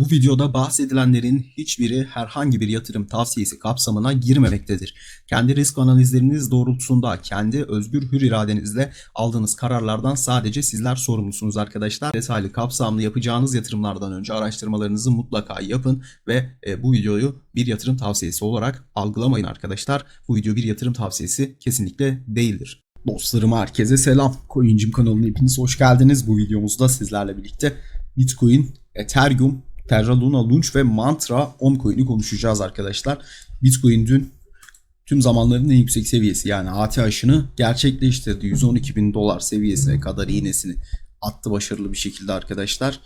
Bu videoda bahsedilenlerin hiçbiri herhangi bir yatırım tavsiyesi kapsamına girmemektedir. Kendi risk analizleriniz doğrultusunda kendi özgür hür iradenizle aldığınız kararlardan sadece sizler sorumlusunuz arkadaşlar. Detaylı kapsamlı yapacağınız yatırımlardan önce araştırmalarınızı mutlaka yapın ve e, bu videoyu bir yatırım tavsiyesi olarak algılamayın arkadaşlar. Bu video bir yatırım tavsiyesi kesinlikle değildir. Dostlarım herkese selam. Coincim kanalına hepiniz hoş geldiniz. Bu videomuzda sizlerle birlikte Bitcoin, Ethereum, Terra Luna Launch ve Mantra oncoin'i konuşacağız arkadaşlar. Bitcoin dün tüm zamanların en yüksek seviyesi yani ATH'ını gerçekleştirdi. 112 bin dolar seviyesine kadar iğnesini attı başarılı bir şekilde arkadaşlar.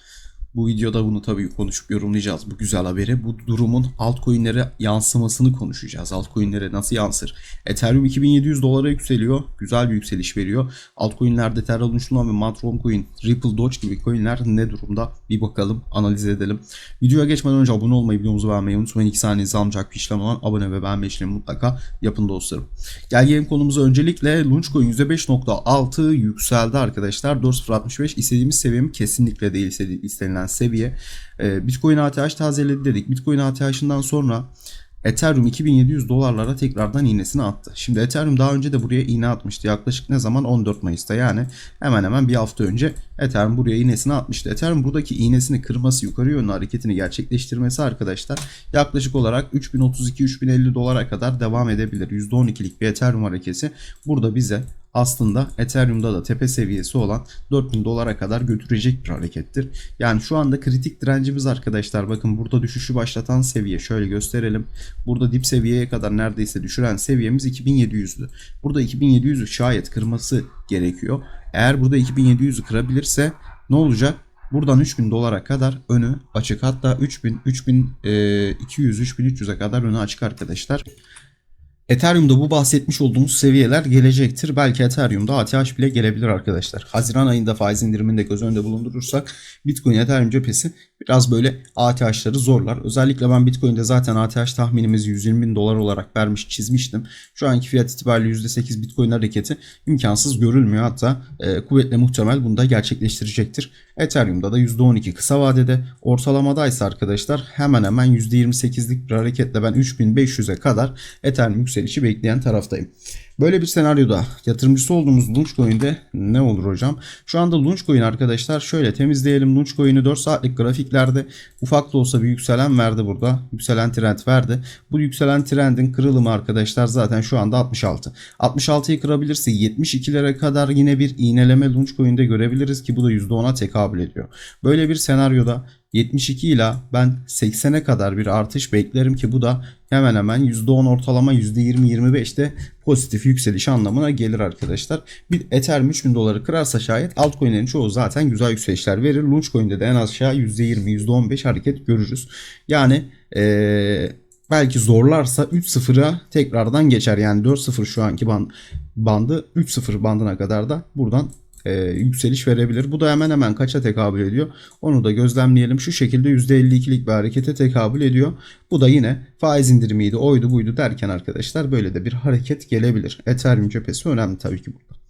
Bu videoda bunu tabii konuşup yorumlayacağız bu güzel haberi. Bu durumun altcoin'lere yansımasını konuşacağız. Altcoin'lere nasıl yansır? Ethereum 2700 dolara yükseliyor. Güzel bir yükseliş veriyor. Altcoin'lerde Terra Lunch ve Matron Coin, Ripple Doge gibi coin'ler ne durumda? Bir bakalım, analiz edelim. Videoya geçmeden önce abone olmayı, videomuzu beğenmeyi unutmayın. 2 saniyenizi almayacak bir işlem olan abone ve beğenme işlemi mutlaka yapın dostlarım. Gel gelelim konumuza öncelikle Launchcoin %5.6 yükseldi arkadaşlar. 4.065 istediğimiz seviyemi kesinlikle değil istenilen seviye. Ee, Bitcoin ATH tazeledi dedik. Bitcoin ATH'ından sonra Ethereum 2700 dolarlara tekrardan iğnesini attı. Şimdi Ethereum daha önce de buraya iğne atmıştı. Yaklaşık ne zaman? 14 Mayıs'ta yani hemen hemen bir hafta önce Ethereum buraya iğnesini atmıştı. Ethereum buradaki iğnesini kırması, yukarı yönlü hareketini gerçekleştirmesi arkadaşlar yaklaşık olarak 3032-3050 dolara kadar devam edebilir. %12'lik bir Ethereum hareketi burada bize aslında Ethereum'da da tepe seviyesi olan 4000 dolara kadar götürecek bir harekettir. Yani şu anda kritik direncimiz arkadaşlar bakın burada düşüşü başlatan seviye şöyle gösterelim. Burada dip seviyeye kadar neredeyse düşüren seviyemiz 2700'dü. Burada 2700'ü şayet kırması gerekiyor. Eğer burada 2700'ü kırabilirse ne olacak? Buradan 3000 dolara kadar önü açık. Hatta 3000, 3200, 3300'e kadar önü açık arkadaşlar. Ethereum'da bu bahsetmiş olduğumuz seviyeler gelecektir. Belki Ethereum'da ATH bile gelebilir arkadaşlar. Haziran ayında faiz indirimini de göz önünde bulundurursak Bitcoin Ethereum cephesi biraz böyle ATH'ları zorlar. Özellikle ben Bitcoin'de zaten ATH tahminimizi 120 bin dolar olarak vermiş çizmiştim. Şu anki fiyat itibariyle %8 Bitcoin hareketi imkansız görülmüyor. Hatta e, kuvvetle muhtemel bunu da gerçekleştirecektir. Ethereum'da da %12 kısa vadede ortalamadaysa arkadaşlar hemen hemen %28'lik bir hareketle ben 3500'e kadar Ethereum yükselişi bekleyen taraftayım. Böyle bir senaryoda yatırımcısı olduğumuz Launchcoin'de ne olur hocam? Şu anda Launchcoin arkadaşlar şöyle temizleyelim. Launchcoin'i 4 saatlik grafiklerde ufak da olsa bir yükselen verdi burada. Yükselen trend verdi. Bu yükselen trendin kırılımı arkadaşlar zaten şu anda 66. 66'yı kırabilirse 72'lere kadar yine bir iğneleme Launchcoin'de görebiliriz ki bu da %10'a tekabül ediyor. Böyle bir senaryoda 72 ile ben 80'e kadar bir artış beklerim ki bu da hemen hemen %10 ortalama %20-25'te pozitif yükseliş anlamına gelir arkadaşlar. Bir Ethereum 3000 doları kırarsa şayet altcoin'lerin çoğu zaten güzel yükselişler verir. Launchcoin'de de en aşağı %20 %15 hareket görürüz. Yani ee, belki zorlarsa 3-0'a tekrardan geçer. Yani 4-0 şu anki band, bandı 3-0 bandına kadar da buradan e, yükseliş verebilir. Bu da hemen hemen kaça tekabül ediyor? Onu da gözlemleyelim. Şu şekilde %52'lik bir harekete tekabül ediyor. Bu da yine faiz indirimiydi, oydu buydu derken arkadaşlar böyle de bir hareket gelebilir. Ethereum cephesi önemli tabii ki burada.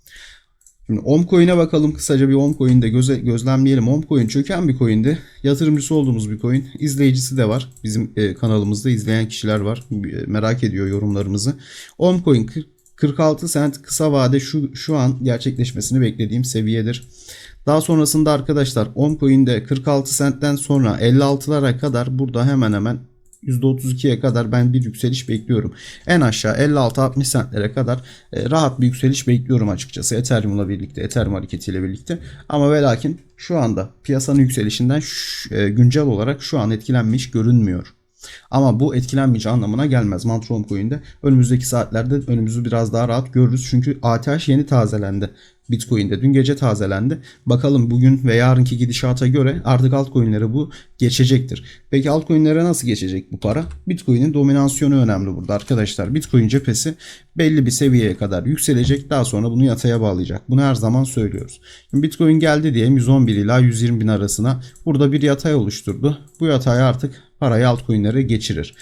Şimdi Omcoin'e bakalım kısaca bir Omcoin'de göze, gözlemleyelim. Omcoin çöken bir coin'di. Yatırımcısı olduğumuz bir coin. İzleyicisi de var. Bizim e, kanalımızda izleyen kişiler var. E, merak ediyor yorumlarımızı. Omcoin 46 sent kısa vade şu, şu an gerçekleşmesini beklediğim seviyedir. Daha sonrasında arkadaşlar OnCoin'de 46 sentten sonra 56'lara kadar burada hemen hemen %32'ye kadar ben bir yükseliş bekliyorum. En aşağı 56-60 sentlere kadar e, rahat bir yükseliş bekliyorum açıkçası Ethereum'la birlikte, Ethereum hareketiyle birlikte. Ama ve lakin şu anda piyasanın yükselişinden e, güncel olarak şu an etkilenmiş görünmüyor. Ama bu etkilenmeyeceği anlamına gelmez. Mantron Coin'de önümüzdeki saatlerde önümüzü biraz daha rahat görürüz. Çünkü ATH yeni tazelendi. Bitcoin'de dün gece tazelendi. Bakalım bugün ve yarınki gidişata göre artık altcoin'lere bu geçecektir. Peki altcoin'lere nasıl geçecek bu para? Bitcoin'in dominasyonu önemli burada arkadaşlar. Bitcoin cephesi belli bir seviyeye kadar yükselecek. Daha sonra bunu yataya bağlayacak. Bunu her zaman söylüyoruz. Şimdi Bitcoin geldi diye 111 ila 120 bin arasına burada bir yatay oluşturdu. Bu yatay artık parayı altcoin'lere geçirir.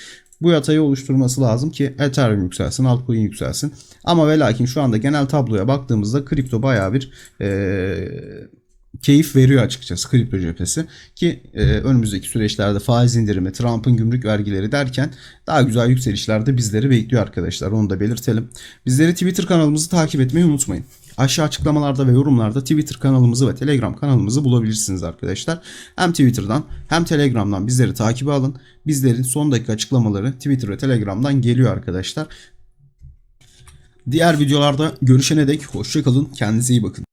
Bu yatayı oluşturması lazım ki Ethereum yükselsin, altcoin yükselsin. Ama ve lakin şu anda genel tabloya baktığımızda kripto baya bir e, keyif veriyor açıkçası kripto cephesi ki e, önümüzdeki süreçlerde faiz indirimi, Trump'ın gümrük vergileri derken daha güzel yükselişler de bizleri bekliyor arkadaşlar. Onu da belirtelim. Bizleri Twitter kanalımızı takip etmeyi unutmayın. Aşağı açıklamalarda ve yorumlarda Twitter kanalımızı ve Telegram kanalımızı bulabilirsiniz arkadaşlar. Hem Twitter'dan hem Telegram'dan bizleri takibe alın. Bizlerin son dakika açıklamaları Twitter ve Telegram'dan geliyor arkadaşlar. Diğer videolarda görüşene dek hoşçakalın. Kendinize iyi bakın.